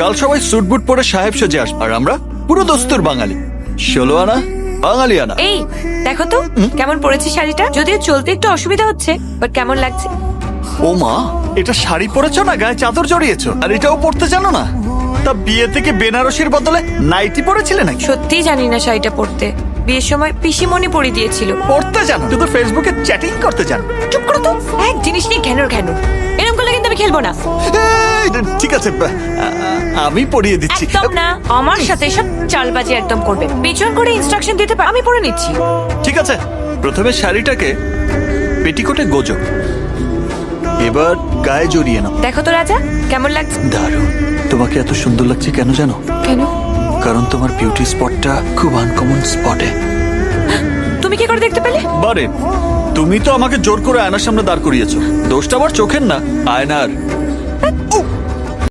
কাল সবাই স্যুট বুট পরে সাহেব সেজে আসবে আর আমরা পুরো দস্তুর বাঙালি। ষোলো আনা বাঙালি আনা। এই দেখো তো কেমন পড়েছে শাড়িটা? যদিও চলতে একটু অসুবিধা হচ্ছে বাট কেমন লাগছে? ও মা এটা শাড়ি পরেছো না গায়ে চাদর জড়িয়েছো? আর এটাও পড়তে জানো না? তা বিয়ে থেকে বেনারসির বদলে নাইটি পরেছিলে নাকি? সত্যিই জানি না শাড়িটা পরতে। বিয়ের সময় পিসিমণি পরিয়ে দিয়েছিল। পড়তে জানো শুধু ফেসবুকে চ্যাটিং করতে জানো। চুপ করো তো এক জিনিস নিয়ে ঘ্যানোর ঘ্যানো। এরকম করলে কিন্তু আমি খেলব না। ঠিক আছে আমি পড়িয়ে দিচ্ছি। একদম না আমার সাথে সব চালবাজি একদম করবে। পিছন করে ইনস্ট্রাকশন দিতে পার আমি পড়ে নিচ্ছি। ঠিক আছে প্রথমে শাড়িটাকে পেটিকোটে গোজো। এবার গায়ে জড়িয়ে নাও। দেখো তো রাজা কেমন লাগছে? দারুণ। তোমাকে এত সুন্দর লাগছে কেন জানো? কেন? কারণ তোমার বিউটি স্পটটা খুব আনকমন স্পটে তুমি কি করে দেখতে পেলে? বারে তুমি তো আমাকে জোর করে আয়নার সামনে দাঁড় করিয়েছো। দোষটা আবার চোখের না আয়নার!